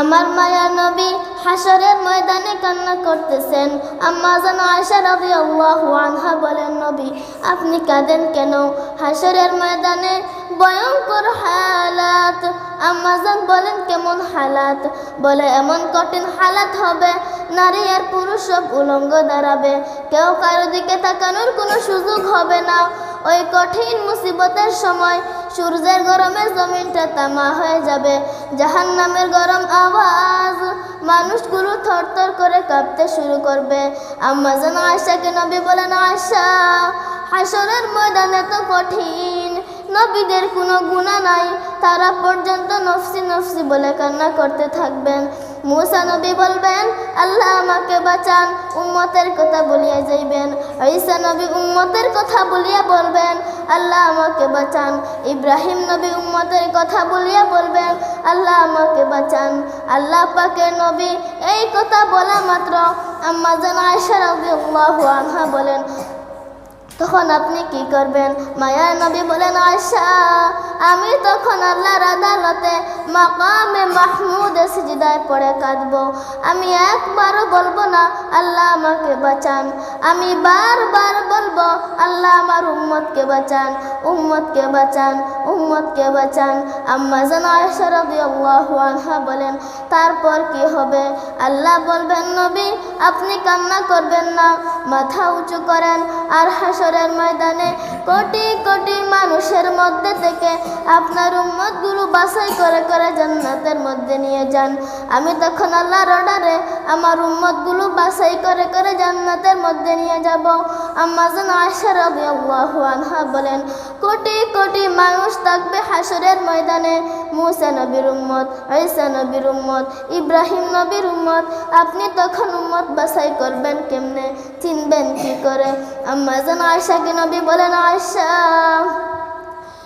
আমার মায়া নবী হাসরের ময়দানে কান্না করতেছেন। আম্মা জান আয়সা রাদিয়াল্লাহু আনহা বলেন, নবী, আপনি কাঁদেন কেন? হাসরের ময়দানে ভয়ঙ্কর হালাত। আম্মা জান বলেন, কেমন হালাত? বলে, এমন কঠিন হালাত হবে, নারী আর পুরুষ সব উলঙ্গ দাঁড়াবে। কেউ কারও দিকে তাকানোর কোনো সুযোগ হবে না। ওই কঠিন মুসিবতের সময় সূর্যের গরমে জমিনটা তামা হয়ে যাবে। জাহান নামের গরম আওয়াজ মানুষগুলো থরথর করে কাঁপতে শুরু করবে। আম্মা যেন আয়সাকে নবী বলেন আয়সা হাসরের ময়দানে তো কঠিন। নবীদের কোনো গুণা নাই। তারা পর্যন্ত নফসি নফসি বলে কান্না করতে থাকবেন। মুসা নবী বলবেন, আল্লাহ আমাকে বাঁচান, উম্মতের কথা বলিয়া যাইবেন। ঈসা নবী উম্মতের কথা বলিয়া বলবেন, আল্লাহ আমাকে বাঁচান। ইব্রাহিম নবী উম্মতের কথা বলিয়া বলবেন, আল্লাহ আমাকে বাঁচান। আল্লাহ পাকের নবী এই কথা বলা মাত্র আম্মা জান আয়সা রাদিয়াল্লাহু আনহা বলেন। তখন আপনি কি করবেন? মায়ার নবী বলেন আয়সা আমি তখন আল্লাহর আদালতে মাকামে মাহমুদে সিজদায় পড়ে কাঁদবো। আমি একবারও বলব না, আল্লাহ আমাকে বাঁচান। আমি বারবার বলব, আল্লাহ আমার উম্মতকে বাঁচান উম্মতকে বাঁচান উম্মতকে বাঁচান। আম্মা যেন আয়সা রাদিয়াল্লাহু আনহা বলেন, তারপর কি হবে? আল্লাহ বলবেন, নবী, আপনি কান্না করবেন না। মাথা উঁচু করেন, আর হাসরের ময়দানে কোটি কোটি মানুষের মধ্যে থেকে আপনার উম্মতগুলো বাছাই করে করে জান্নাতের মধ্যে নিয়ে যান। আমি তখন আল্লাহর অর্ডারে আমার উম্মতগুলো বাছাই করে করে জান্নাতের মধ্যে নিয়ে যাব। আমাজন আয়সা রাদিয়াল্লাহু আনহা বলেন, কোটি কোটি মানুষ থাকবে হাসরের ময়দানে। মুসা নবীর উম্মত, ঈসা নবীর উম্মত, ইব্রাহিম নবীর উম্মত, আপনি তখন উম্মত বাসাই করবেন কেমনে? চিনবেন কি করে? আম্মা যেন আয়সাকে নবী বলেন আয়সা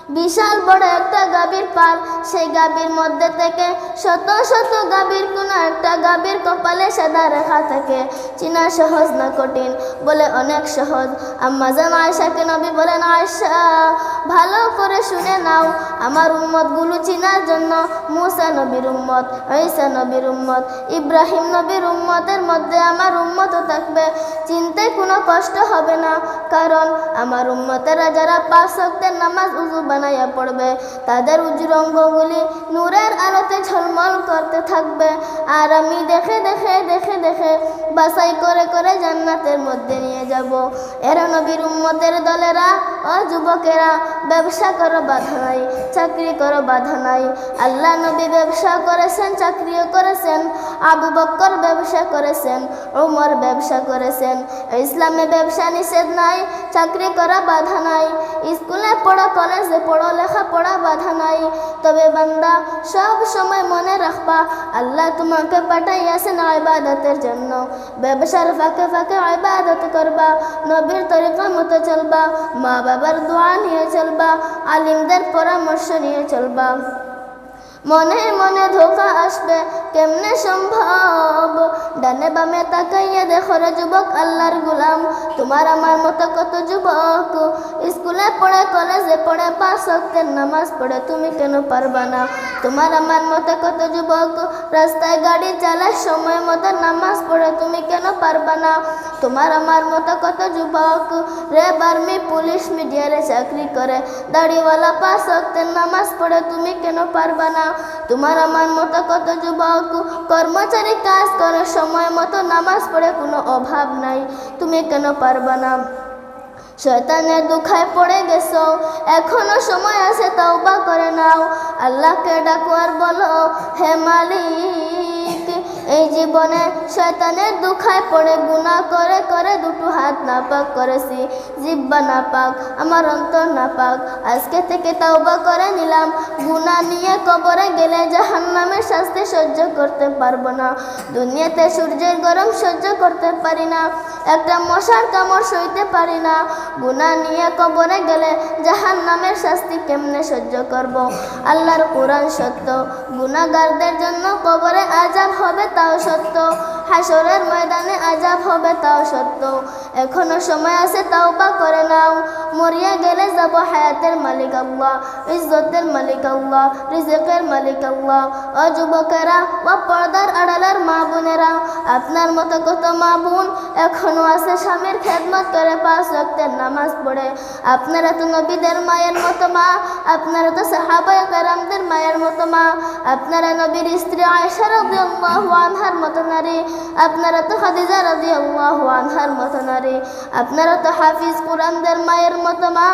বিশাল বড় একটা গাভীর পাল। সেই গাভীর মধ্যে থেকে শত শত গাভীর কোনো একটা গাভীর কপালে সাদা রেখা থাকে। চিনা সহজ না কঠিন বলে অনেক সহজ। আম্মা জান আয়সাকে নবী বলেন আয়সা ভালো করে শুনে নাও। আমার উম্মতগুলো চিনার জন্য মুসা নবীর উম্মত, ঈসা নবীর উম্মত, ইব্রাহিম নবীর উম্মতের মধ্যে আমার উম্মতও থাকবে। চিনতে কোনো কষ্ট হবে না। কারণ আমার উম্মতেরা যারা পাঁচ নামাজ উজু বানাইয়া পড়বে। তাদের উজুর অঙ্গগুলি নূরের আলোতে ঝলমল করতে থাকবে। আর আমি দেখে দেখে দেখে দেখে বাসাই করে করে জান্নাতের মধ্যে নিয়ে যাব। এরা নবীর উম্মতের দলেরা, ও যুবকেরা, ব্যবসা করো, বাধা নাই, চাকরি করো, বাধা নাই। আল্লাহ নবী ব্যবসা করেছেন, চাকরিও করেছেন, আবু বক্কর ব্যবসা করেছেন ওমর ব্যবসা করেছেন। ইসলামে ব্যবসা নিষেধ নাই চাকরি করা বাধা নাই। স্কুলে পড়া, কলেজে পড়ো লেখা পড়া বাধা নাই। তবে বান্দা, সব সময় মনে রাখবা, আল্লাহ তোমাকে পাঠাইয়াছেন ইবাদতের জন্য। ব্যবসার ফাঁকে ফাঁকে ইবাদত করবা, নবীর তরিকা মতো চলবা মা বাবার দোয়া নিয়ে চলবা, আলিমদের পরামর্শ নিয়ে চলবা। মনে মনে ধোকা আসবে, কেমনে সম্ভব? ডানে বামে তাকাইয়া দেখো রে যুবক, আল্লাহর গুলাম। তোমার আমার মতো কত যুবক? স্কুলে পড়ে, কলেজে পড়ে, পাঁচ হতে নামাজ পড়ে, তুমি কেন পারবা না? তোমার আমার মতো কত যুবক? রাস্তায় গাড়ি চালায়, সময় মতো নামাজ পড়ে, তুমি কেন পারবা না? তোমার আমার মতো কত যুবক? রে বার্মি, পুলিশ মিডিয়ারে চাকরি করে। দাড়িওয়ালা পাঁচ শক্তের নামাজ পড়ে তুমি কেন পারবা না? তোমার আমার মতো কত যুবক? কর্মচারী কাজ করে, সময় মতো নামাজ পড়ে কোনো অভাব নাই। তুমি কেন পারবা না? শয়তানের দুখায় পড়ে গেছো। এখনও সময় আছে, তওবা করে নাও। আল্লাহকে ডাকো আর বলো, হে মালিক এই জীবনে শয়তানের দুখায় পড়ে, গুনাহ করে করে দুটো হাত নাপাক করেছি। জিব্বা নাপাক, আমার অন্তর নাপাক। আজকে থেকে তওবা করে নিলাম। গুনাহ নিয়ে কবরে গেলে জাহান্নামের শাস্তি সহ্য করতে পারব না। দুনিয়াতে সূর্যের গরম সহ্য করতে পারি না। একটা মশার কামড় সইতে পারি না। গুনাহ নিয়ে কবরে গেলে জাহান্নামের শাস্তি কেমনে সহ্য করব? আল্লাহর কোরআন সত্য। গুনাহগারদের জন্য কবরে আজাব হবে সত্য হাসরের ময়দানে হবে তাও সত্য। এখনও সময় আছে তাও বা করে নাও। মরিয়া গেলে যাব হায়াতের মালিক আল্লাহ, ইজ্জতের মালিক আল্লাহ, রিজিকের মালিক আল্লাহ। ও যুবকেরা ও পর্দার আড়ালের মা বোনেরা, আপনার মতো কত মা বোন এখনও আছে স্বামীর খেদমত করে পাঁচ রক্তের নামাজ পড়ে। আপনারা তো নবীদের মায়ের মতো মা, আপনারা তো সাহাবায় কারামদের মায়ের মতো মা। আপনারা নবীর স্ত্রী আয়সা রবি আনহার মতো নারী। আপনারা তো খাদিজা রবি আনহার মতো নারী আপনারা তো হাফিজ কুরআনদের মায়ের মতো মা,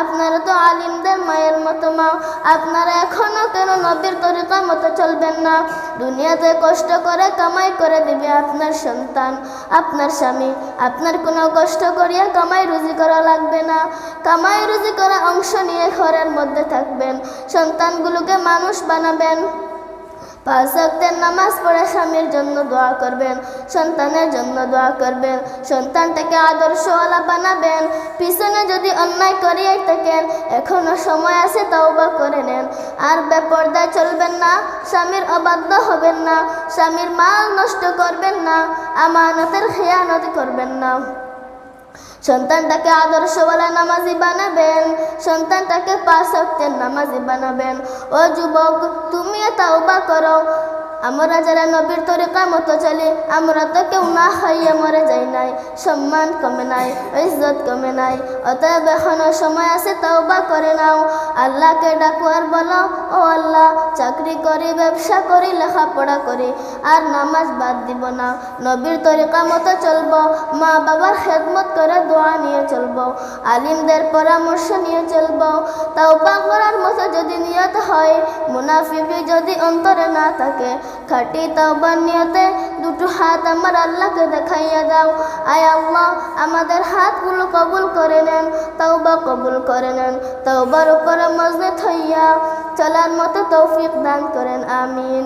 আপনারা তো আলিমদের মায়ের মতো মা। আপনারা এখনও কেন নবীর তরিকা মতো চলবেন না? দুনিয়াতে কষ্ট করে কামাই করে দিবে আপনার সন্তান, আপনার স্বামী। আপনার কোনো কষ্ট করিয়া কামাই রুজি করা লাগবে না। কামাই রুজি করা অংশ নিয়ে ঘরের মধ্যে থাকবেন। সন্তানগুলোকে মানুষ বানাবেন। পাঁচ নামাজ পড়ে স্বামীর জন্য দোয়া করবেন, সন্তানের জন্য দোয়া করবেন সন্তানটাকে আদর্শওয়ালা বানাবেন, পিছনে যদি অন্যায় করিয়ে থাকেন, এখনও সময় আছে তওবা করে নেন। আর বেপর্দায় চলবেন না, স্বামীর অবাধ্য হবেন না, স্বামীর মাল নষ্ট করবেন না, আমানতের খেয়ানত করবেন না। সন্তানটাকে আদর্শ আদর্শওয়ালা নামাজি বানাবেন সন্তানটাকে পাঁচ নামাজি বানাবেন। ও যুবক তুমি তাওবা করো। আমরা যারা নবীর তরিকা মতো চলে আমরা তো কেউ না খাইয়ে মরে যাই নাই সম্মান কমে নাই ইজ্জত কমে নাই অতএব এখনও সময় আছে তাও বা করে নাও আল্লাহকে ডাকো আর বলো ও আল্লাহ চাকরি করি ব্যবসা করি লেখাপড়া করি আর নামাজ বাদ দিব না নবীর তরিকা মতো চলব মা বাবার খেদমত করে দোয়া নিয়ে চলব আলিমদের পরামর্শ নিয়ে চলব তাও বা করার মতো যদি নিয়ত হয় মুনাফিকি যদি অন্তরে না থাকে খাটি তাও নিয়তে দুটো হাত আমার আল্লাহকে দেখাইয়া দাও। আয় আল্লাহ, আমাদের হাতগুলো কবুল করে নেন, তাওবা কবুল করে নেন, তাওবার উপরে মজনে থইয়া চলার মতো তৌফিক দান করেন, আমিন।